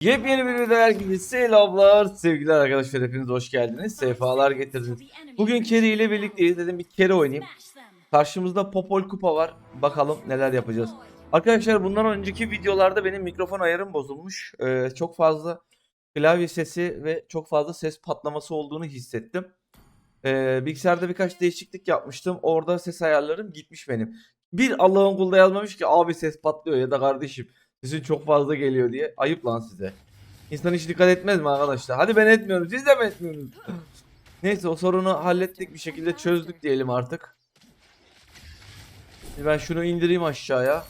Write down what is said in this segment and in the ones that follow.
Yepyeni bir videoda herkese selamlar sevgili arkadaşlar hepiniz hoş geldiniz sefalar getirdiniz. Bugün Kerry ile birlikteyiz dedim bir kere oynayayım. Karşımızda Popol Kupa var bakalım neler yapacağız. Arkadaşlar bundan önceki videolarda benim mikrofon ayarım bozulmuş. Ee, çok fazla klavye sesi ve çok fazla ses patlaması olduğunu hissettim. Ee, bilgisayarda birkaç değişiklik yapmıştım. Orada ses ayarlarım gitmiş benim. Bir Allah'ın kulda yazmamış ki abi ses patlıyor ya da kardeşim sesin çok fazla geliyor diye. Ayıp lan size. İnsan hiç dikkat etmez mi arkadaşlar? Hadi ben etmiyorum. Siz de mi etmiyorsunuz? Neyse o sorunu hallettik bir şekilde çözdük diyelim artık. Şimdi ben şunu indireyim aşağıya.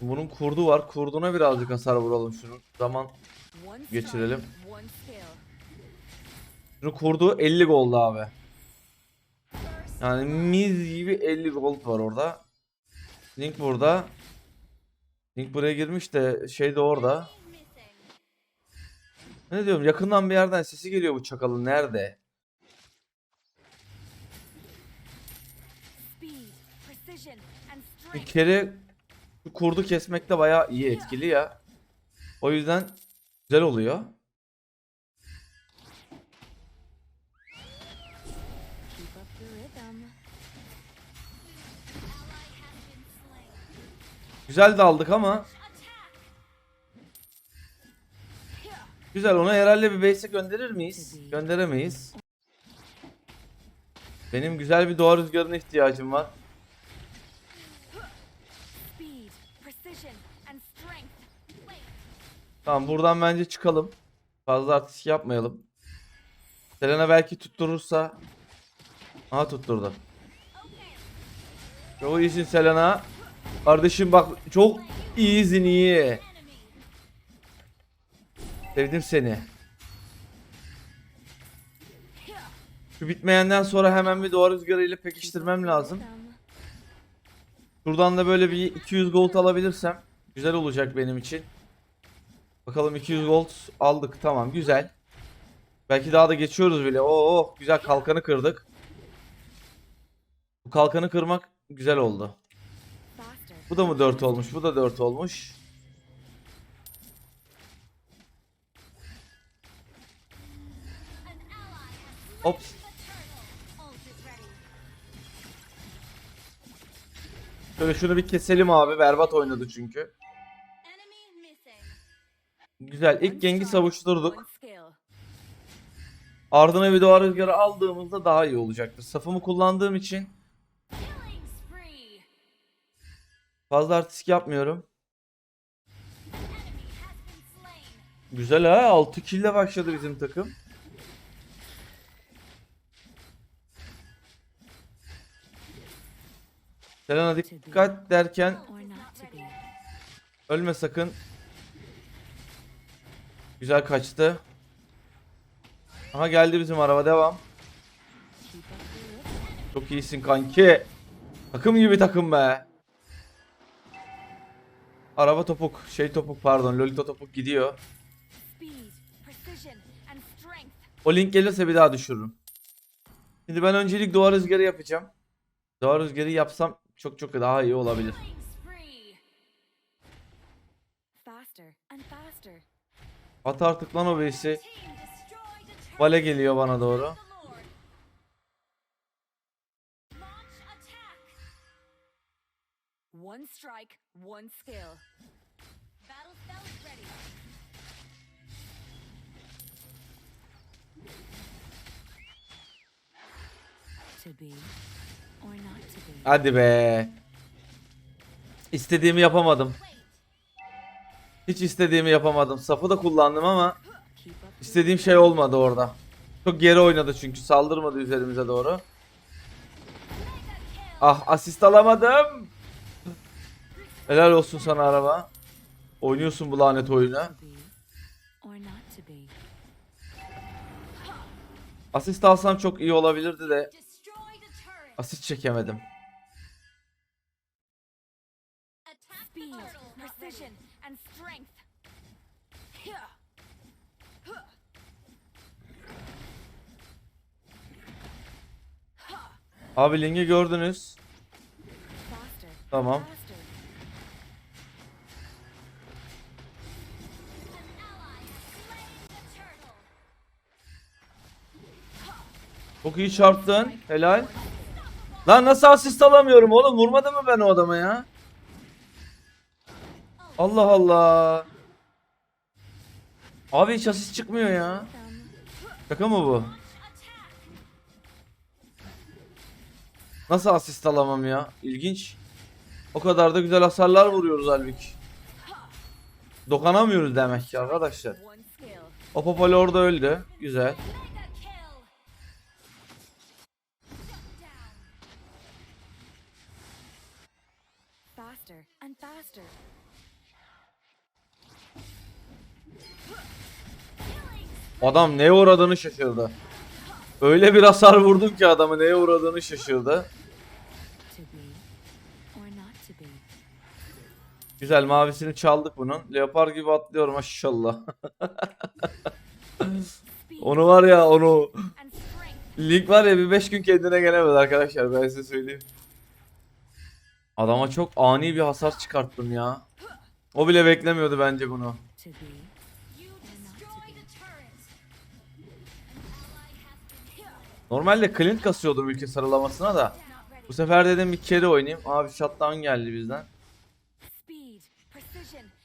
Bunun kurdu var. Kurduna birazcık hasar vuralım şunun. Zaman geçirelim. Şunu kurdu 50 gold abi. Yani mis gibi 50 gold var orada. Link burada. Link buraya girmiş de şey de orada. Ne diyorum yakından bir yerden sesi geliyor bu çakalın nerede? Bir kere kurdu kesmekte bayağı iyi etkili ya. O yüzden güzel oluyor. Güzel daldık ama Güzel ona herhalde bir base gönderir miyiz? Gönderemeyiz. Benim güzel bir doğa rüzgarına ihtiyacım var. Tamam buradan bence çıkalım. Fazla artistik yapmayalım. Selena belki tutturursa. Aha tutturdu. Çok iyisin Selena. Kardeşim bak çok iyisin iyi. Sevdim seni. Şu bitmeyenden sonra hemen bir doğa rüzgarı pekiştirmem lazım. Şuradan da böyle bir 200 gold alabilirsem güzel olacak benim için. Bakalım 200 gold aldık tamam güzel. Belki daha da geçiyoruz bile. Oo oh, güzel kalkanı kırdık. Bu kalkanı kırmak güzel oldu. Bu da mı 4 olmuş? Bu da 4 olmuş. Ops. Şöyle şunu bir keselim abi. Berbat oynadı çünkü. Güzel. İlk gengi savuşturduk. Ardına bir doğa rüzgarı aldığımızda daha iyi olacaktır. Safımı kullandığım için fazla artistik yapmıyorum. Güzel ha. 6 kill ile başladı bizim takım. Selena dikkat derken ölme sakın. Güzel kaçtı. Aha geldi bizim araba devam. Çok iyisin kanki. Takım gibi takım be. Araba topuk, şey topuk pardon, Lolita topuk gidiyor. O link gelirse bir daha düşürürüm. Şimdi ben öncelik doğa rüzgarı yapacağım. Doğa rüzgarı yapsam çok çok daha iyi olabilir. At artık lan o base'i. Vale geliyor bana doğru. One strike, one skill. Battle spell ready. To be or not to be. Hadi be. İstediğimi yapamadım. Hiç istediğimi yapamadım. Safı da kullandım ama istediğim şey olmadı orada. Çok geri oynadı çünkü saldırmadı üzerimize doğru. Ah asist alamadım. Helal olsun sana araba. Oynuyorsun bu lanet be. Asist alsam çok iyi olabilirdi de asist çekemedim. Abi linki gördünüz. Tamam. Çok iyi çarptın. Helal. Lan nasıl asist alamıyorum oğlum? Vurmadım mı ben o adama ya? Allah Allah. Abi hiç asist çıkmıyor ya. Şaka mı bu? Nasıl asist alamam ya? İlginç. O kadar da güzel hasarlar vuruyoruz halbuki. Dokanamıyoruz demek ki arkadaşlar. O Popol orada öldü. Güzel. Faster. Adam neye uğradığını şaşırdı. Öyle bir hasar vurdum ki adamı neye uğradığını şaşırdı. Güzel mavisini çaldık bunun. Leopar gibi atlıyor maşallah. onu var ya onu. Link var ya bir 5 gün kendine gelemedi arkadaşlar ben size söyleyeyim. Adama çok ani bir hasar çıkarttım ya. O bile beklemiyordu bence bunu. Normalde Clint kasıyordum ülke sarılamasına da. Bu sefer dedim bir kere oynayayım. Abi shutdown geldi bizden.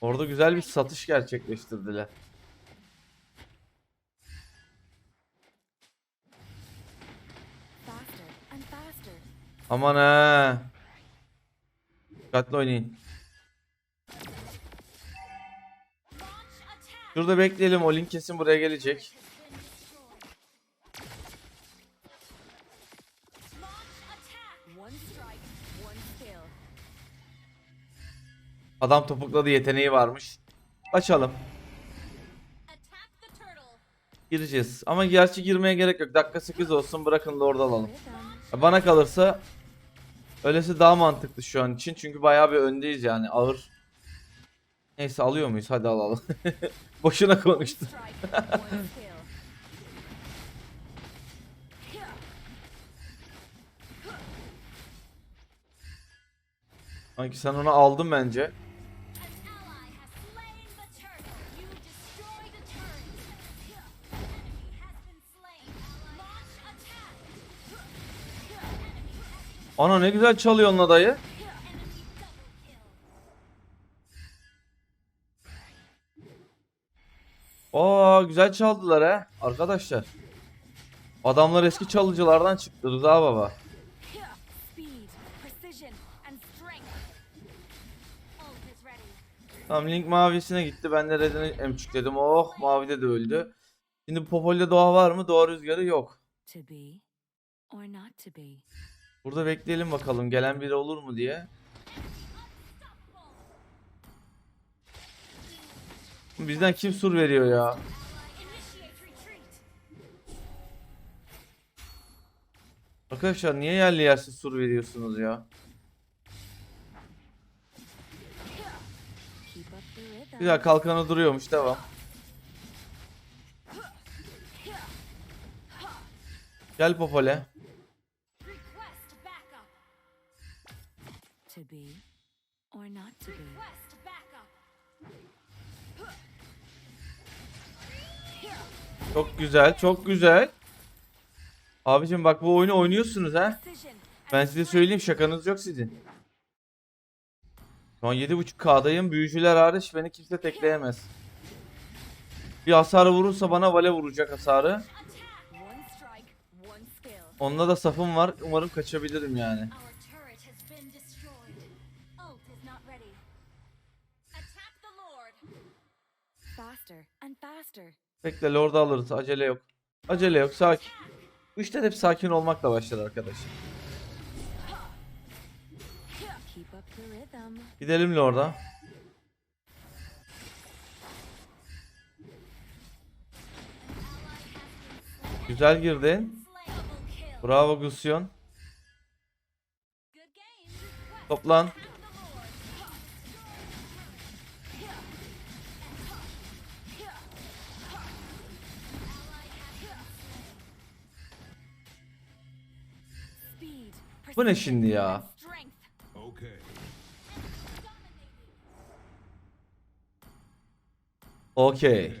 Orada güzel bir satış gerçekleştirdiler. Aman he. Dikkatli oynayın. Şurada bekleyelim o link kesin buraya gelecek. Adam topukladı yeteneği varmış. Açalım. Gireceğiz. Ama gerçi girmeye gerek yok. Dakika 8 olsun bırakın da orada alalım. Bana kalırsa öylesi daha mantıklı şu an için. Çünkü bayağı bir öndeyiz yani ağır. Neyse alıyor muyuz? Hadi alalım. Boşuna konuştum. Sanki sen onu aldın bence. Ana ne güzel çalıyor onun dayı. Aa güzel çaldılar ha arkadaşlar. Adamlar eski çalıcılardan çıktı Rıza baba. Tamam Link mavisine gitti. Ben de Red'ini emçükledim. Oh mavide de öldü. Şimdi Popol'de doğa var mı? Doğa rüzgarı yok. Burada bekleyelim bakalım gelen biri olur mu diye. Bizden kim sur veriyor ya? Arkadaşlar niye yerli yersiz sur veriyorsunuz ya? Güzel kalkanı duruyormuş devam. Gel Popol'e. Be or not to be. Request backup. Çok güzel çok güzel. Abicim bak bu oyunu oynuyorsunuz ha. Ben size söyleyeyim şakanız yok sizin. Şu an 7.5K'dayım. Büyücüler hariç beni kimse tekleyemez. Bir hasar vurursa bana vale vuracak hasarı. Onunla da safım var. Umarım kaçabilirim yani. Bekle Lord'u alırız. Acele yok. Acele yok. Sakin. Bu işler hep sakin olmakla başlar arkadaşlar. Gidelim Lord'a. Güzel girdin. Bravo Gusyon. Toplan. Bu ne şimdi ya? Okey.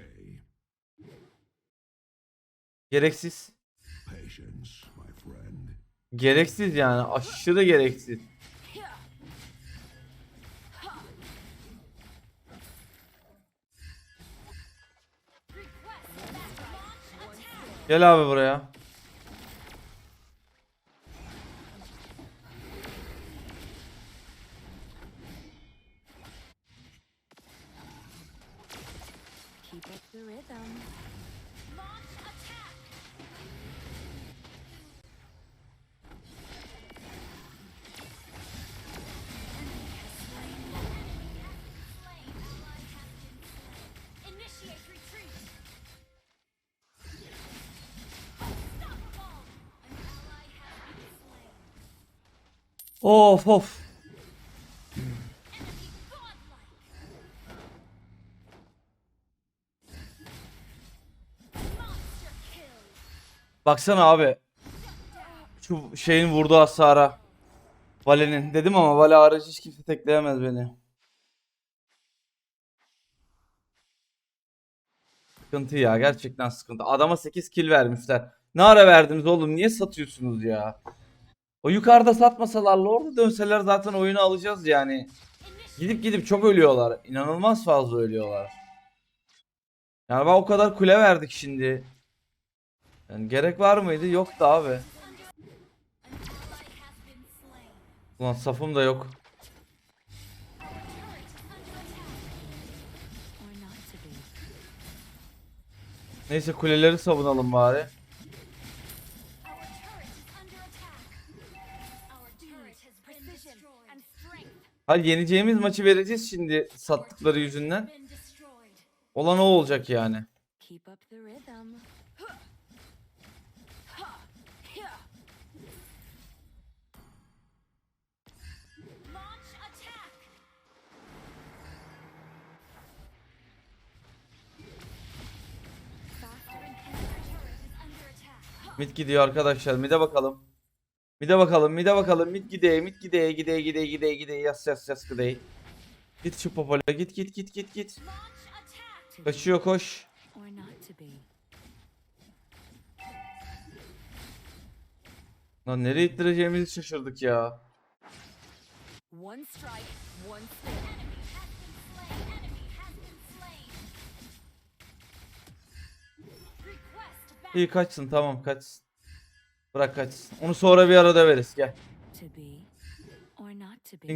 Gereksiz. Gereksiz yani. Aşırı gereksiz. Gel abi buraya. Of of. Baksana abi. Şu şeyin vurduğu hasara. Vale'nin. Dedim ama Vale hariç hiç kimse tekleyemez beni. Sıkıntı ya. Gerçekten sıkıntı. Adama 8 kill vermişler. Ne ara verdiniz oğlum? Niye satıyorsunuz ya? O yukarıda satmasalarla orada dönseler zaten oyunu alacağız yani. Gidip gidip çok ölüyorlar. İnanılmaz fazla ölüyorlar. Yani ben o kadar kule verdik şimdi. Yani gerek var mıydı? Yoktu abi. Ulan safım da yok. Neyse kuleleri savunalım bari. Hadi yeneceğimiz maçı vereceğiz şimdi sattıkları yüzünden. Olan o olacak yani. Mid gidiyor arkadaşlar. Mid'e bakalım. Mid'e bakalım. Mid'e bakalım. Mid gideye. Mid gideye. Gideye gideye gideye gideye. Yas yas yas gideye. Git şu popola. Git git git git git. Kaçıyor koş. Lan nereye ittireceğimizi şaşırdık ya. İyi kaçsın tamam kaçsın. Bırak kaçsın. Onu sonra bir arada veririz gel.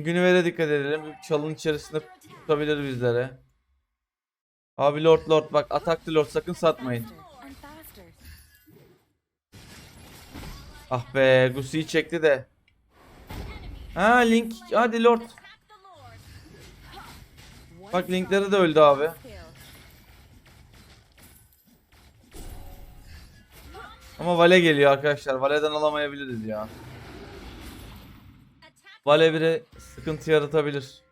Günüver'e dikkat edelim. Bir Çalın içerisinde tutabilir bizlere. Abi Lord Lord bak ataklı Lord sakın satmayın. Ah be Gusi'yi çekti de. Ha Link hadi Lord. Bak Linkleri de öldü abi. Ama Vale geliyor arkadaşlar. Vale'den alamayabiliriz ya. Vale bire sıkıntı yaratabilir.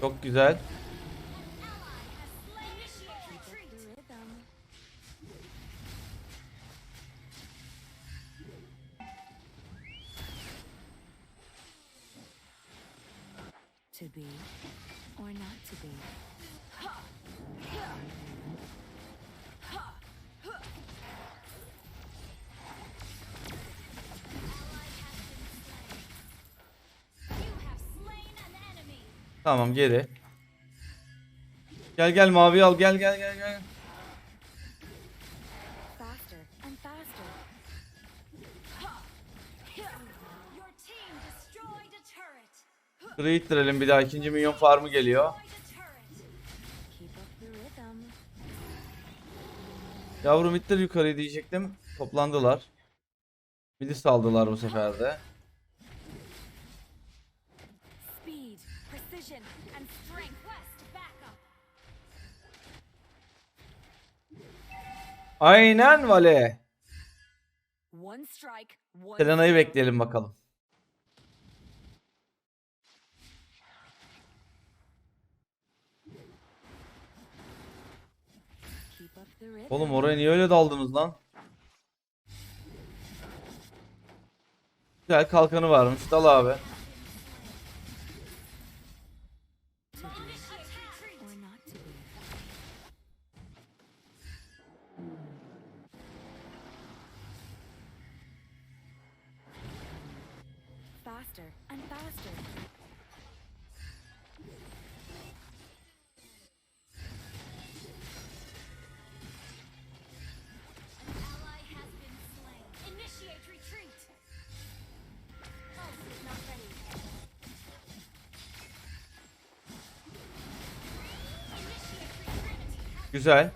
Çok güzel. To be or not to be. Tamam geri. Gel gel mavi al gel gel gel gel. Şurayı ittirelim bir daha ikinci milyon farmı geliyor. Yavrum ittir yukarıyı diyecektim. Toplandılar. Midi saldılar bu sefer de. Aynen Vale. Selena'yı bekleyelim bakalım. Oğlum oraya niye öyle daldınız lan? Güzel kalkanı varmış. Dal abi. Faster and faster. Güzel.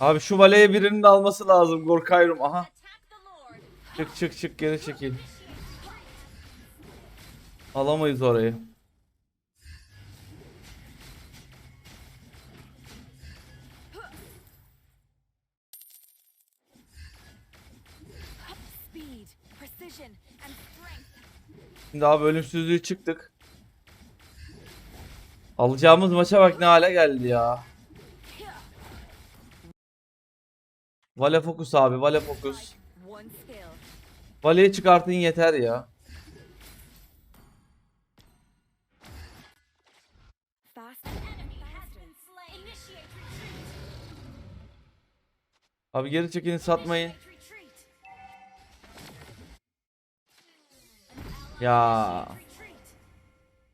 Abi şu valeye birinin alması lazım. Gorkayrum. Aha. Çık çık çık geri çekil. Alamayız orayı. Şimdi abi ölümsüzlüğü çıktık. Alacağımız maça bak ne hale geldi ya. Vale fokus abi, vale fokus. Valeyi çıkartın yeter ya. Abi geri çekini satmayın. Ya.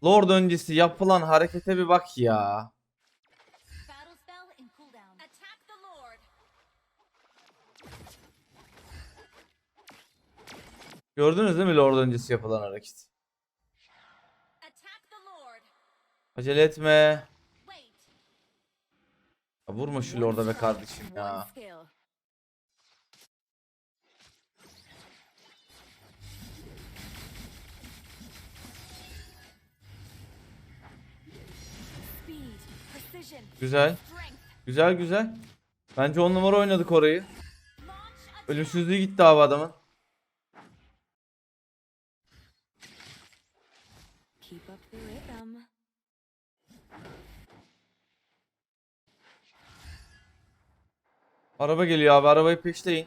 Lord öncesi yapılan harekete bir bak ya. Gördünüz değil mi Lord öncesi yapılan hareket? Acele etme. Ya vurma şu Lord'a be kardeşim ya. Güzel. Güzel güzel. Bence on numara oynadık orayı. Ölümsüzlüğü gitti abi adamın. Araba geliyor abi arabayı peşleyin.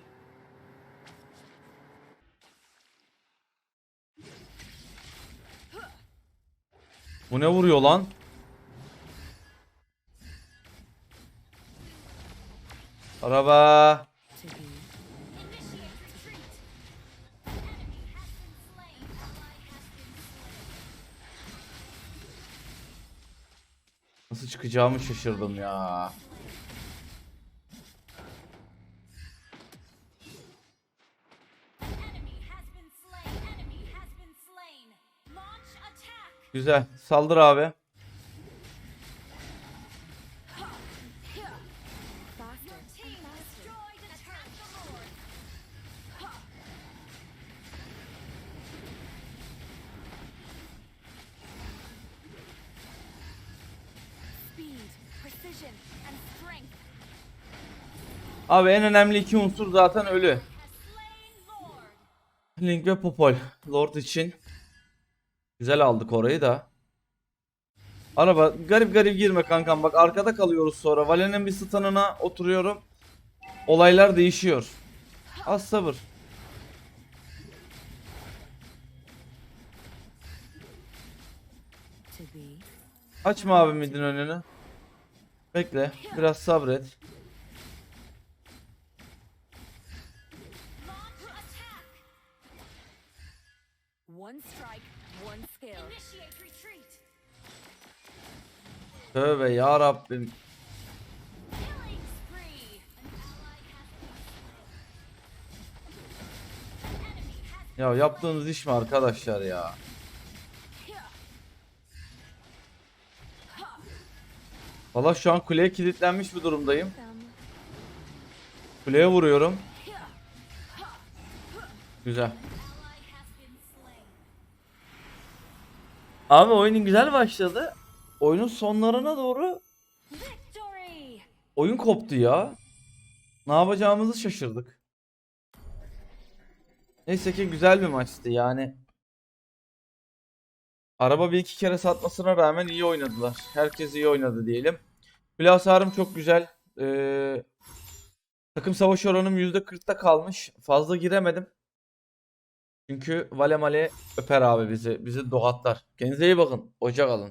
Bu ne vuruyor lan? Has been slain. Launch attack. Güzel. Saldır abi. Abi en önemli iki unsur zaten ölü. Link ve Popol. Lord için. Güzel aldık orayı da. Araba garip garip girme kankam bak arkada kalıyoruz sonra. Vale'nin bir stun'ına oturuyorum. Olaylar değişiyor. Az sabır. Açma abi midin önünü. Bekle. Biraz sabret. Tövbe ya Rabbim. Ya yaptığınız iş mi arkadaşlar ya? Valla şu an kuleye kilitlenmiş bir durumdayım. Kuleye vuruyorum. Güzel. Abi oyunun güzel başladı. Oyunun sonlarına doğru oyun koptu ya. Ne yapacağımızı şaşırdık. Neyse ki güzel bir maçtı yani. Araba bir iki kere satmasına rağmen iyi oynadılar. Herkes iyi oynadı diyelim. Kule hasarım çok güzel. Ee, Takım savaş oranım %40'ta kalmış. Fazla giremedim. Çünkü Valemale öper abi bizi. Bizi doğatlar. Kendinize iyi bakın. Hoşça kalın.